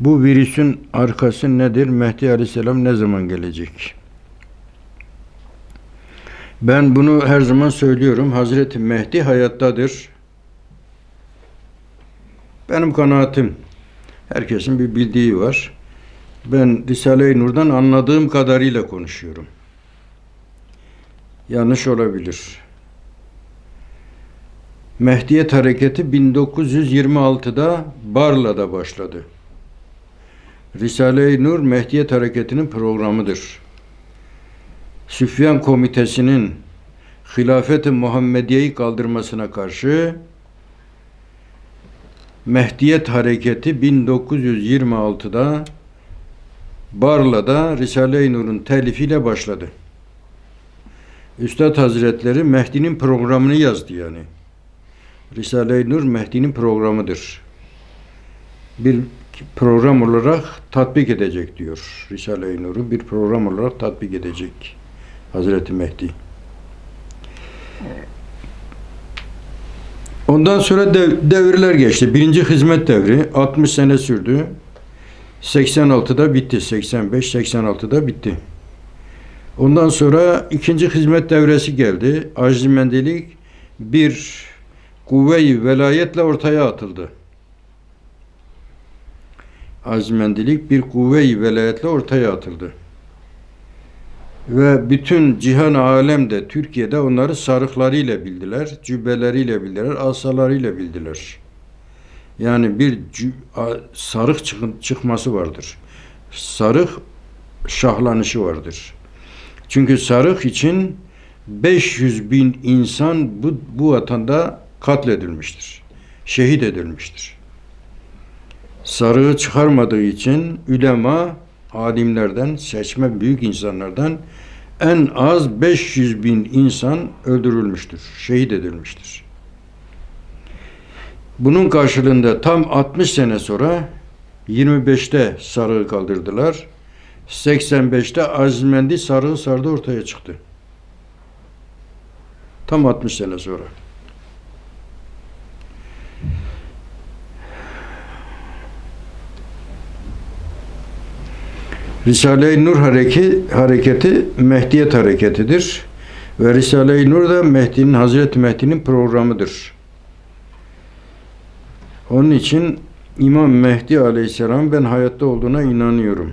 Bu virüsün arkası nedir? Mehdi Aleyhisselam ne zaman gelecek? Ben bunu her zaman söylüyorum. Hazreti Mehdi hayattadır. Benim kanaatim. Herkesin bir bildiği var. Ben Risale-i Nur'dan anladığım kadarıyla konuşuyorum. Yanlış olabilir. Mehdiyet hareketi 1926'da Barla'da başladı. Risale-i Nur Mehdiyet hareketinin programıdır. Süfyan Komitesi'nin Hilafet-i Muhammediye'yi kaldırmasına karşı Mehdiyet hareketi 1926'da Barla'da Risale-i Nur'un telifiyle başladı. Üstad Hazretleri Mehdi'nin programını yazdı yani. Risale-i Nur Mehdi'nin programıdır. Bir program olarak tatbik edecek diyor. Risale-i Nur'u bir program olarak tatbik edecek Hazreti Mehdi. Ondan sonra dev- devirler geçti. Birinci hizmet devri 60 sene sürdü. 86'da bitti. 85, 86'da bitti. Ondan sonra ikinci hizmet devresi geldi. Acimendilik bir kuvve-i velayetle ortaya atıldı. Acimendilik bir kuvve-i velayetle ortaya atıldı. Ve bütün cihan alemde Türkiye'de onları sarıklarıyla bildiler, cübbeleriyle bildiler, asalarıyla bildiler. Yani bir sarık çıkması vardır. Sarık şahlanışı vardır. Çünkü sarık için 500 bin insan bu, bu vatanda katledilmiştir. Şehit edilmiştir. Sarığı çıkarmadığı için ülema, alimlerden, seçme büyük insanlardan en az 500 bin insan öldürülmüştür, şehit edilmiştir. Bunun karşılığında tam 60 sene sonra 25'te sarığı kaldırdılar. 85'te Azimendi sarığı sardı ortaya çıktı. Tam 60 sene sonra. Risale-i Nur hareki, hareketi Mehdiyet hareketidir. Ve Risale-i Nur da Mehdi'nin, Hazreti Mehdi'nin programıdır. Onun için İmam Mehdi Aleyhisselam ben hayatta olduğuna inanıyorum.